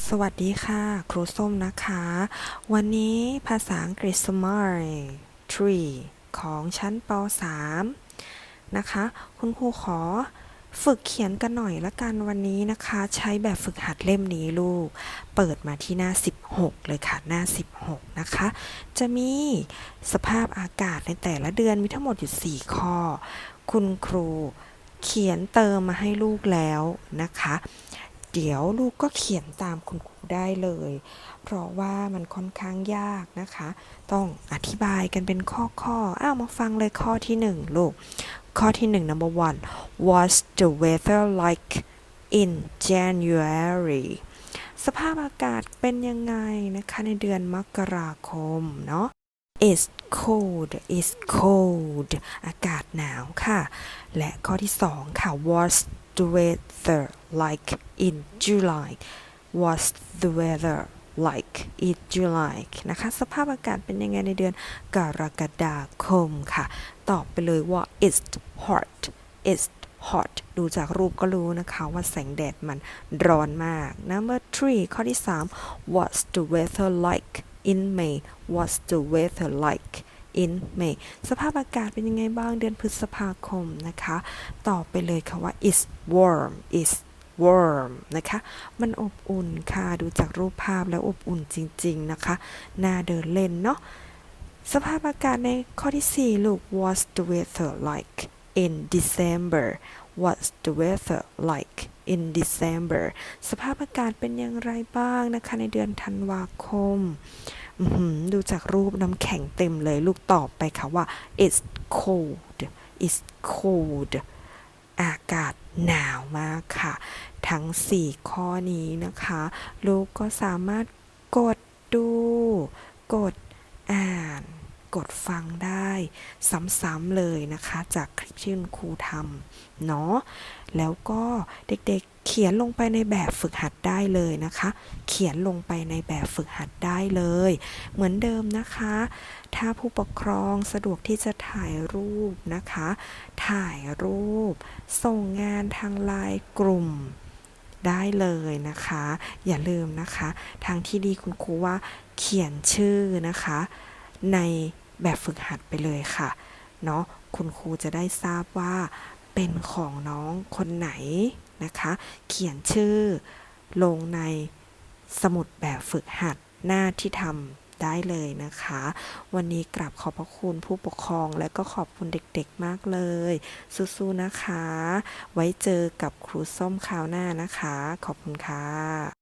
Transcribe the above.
สวัสดีค่ะ ครูส้มนะคะ วันนี้ภาษาอังกฤษ Summary 3ของชั้นป .3 นะคะ คุณครูขอฝึกเขียนกันหน่อยละกันวันนี้นะคะ ใช้แบบฝึกหัดเล่มนี้ลูก เปิดมาที่หน้า 16 เลยค่ะ หน้า 16 นะคะ จะมีสภาพอากาศในแต่ละเดือนมีทั้งหมดอยู่ 4 ข้อ คุณครูเขียนเติมมาให้ลูกแล้วนะคะ เดี๋ยวลูกก็เขียนตามคุณครูได้เลย เพราะว่ามันค่อนข้างยากนะคะ ต้องอธิบายกันเป็นข้อๆอ้าวมาฟังเลยข้อที่หนึ่งลูก ข้อที่หนึ่ง number one was the weather like in January สภาพอากาศเป็นยังไงนะคะในเดือนมกราคมเนาะ is cold is cold อากาศหนาวค่ะ และข้อที่สองค่ะ What's the weather like in July What's the weather like in July นะคะ สภาพอากาศเป็นยังไงในเดือนกรกฎาคมค่ะ ตอบไปเลยว่า it's hot it's hot ดูจากรูปก็รู้นะคะว่าแสงแดดมันร้อนมาก number three ข้อที่สาม What's the weather like in May What's the weather like in May สภาพอากาศเป็นยังไงบ้างเดือนพฤษภาคมนะคะ ตอบไปเลยค่ะว่า it's warm it's warm นะคะ มันอบอุ่นค่ะ ดูจากรูปภาพแล้วอบอุ่นจริง ๆ นะคะ น่าเดินเล่นเนาะ สภาพอากาศในข้อที่ 4 ลูก What's the weather like in December What's the weather like in December สภาพอากาศเป็นอย่างไรบ้างนะคะ ในเดือนธันวาคม ดูจากรูปน้ำแข็งเต็มเลยลูกตอบไปค่ะว่า it's cold it's cold อากาศหนาวมากค่ะ ทั้ง 4 ข้อนี้นะคะ ลูกก็สามารถกดดู กดอ่าน กดฟังได้ ได้ซ้ำๆเลยนะคะ จากคลิปที่คุณครูทำเนาะแล้วก็เด็กๆเขียนลงไปในแบบฝึกหัดได้เลยนะคะ เขียนลงไปในแบบฝึกหัดได้เลย เหมือนเดิมนะคะ ถ้าผู้ปกครองสะดวกที่จะถ่ายรูปนะคะ ถ่ายรูป ส่งงานทางไลน์กลุ่มได้เลยนะคะ อย่าลืมนะคะ ทางที่ดีคุณครูว่าเขียนชื่อนะคะ ใน แบบฝึกหัดไปเลยค่ะ เนาะคุณครูจะได้ทราบว่าเป็นของน้องคนไหนนะคะ เขียนชื่อลงในสมุดแบบฝึกหัดหน้าที่ทำได้เลยนะคะ วันนี้กราบขอบพระคุณผู้ปกครองและก็ขอบคุณเด็กๆมากเลย สู้ๆนะคะ ไว้เจอกับครูส้มคราวหน้านะคะ ขอบคุณค่ะ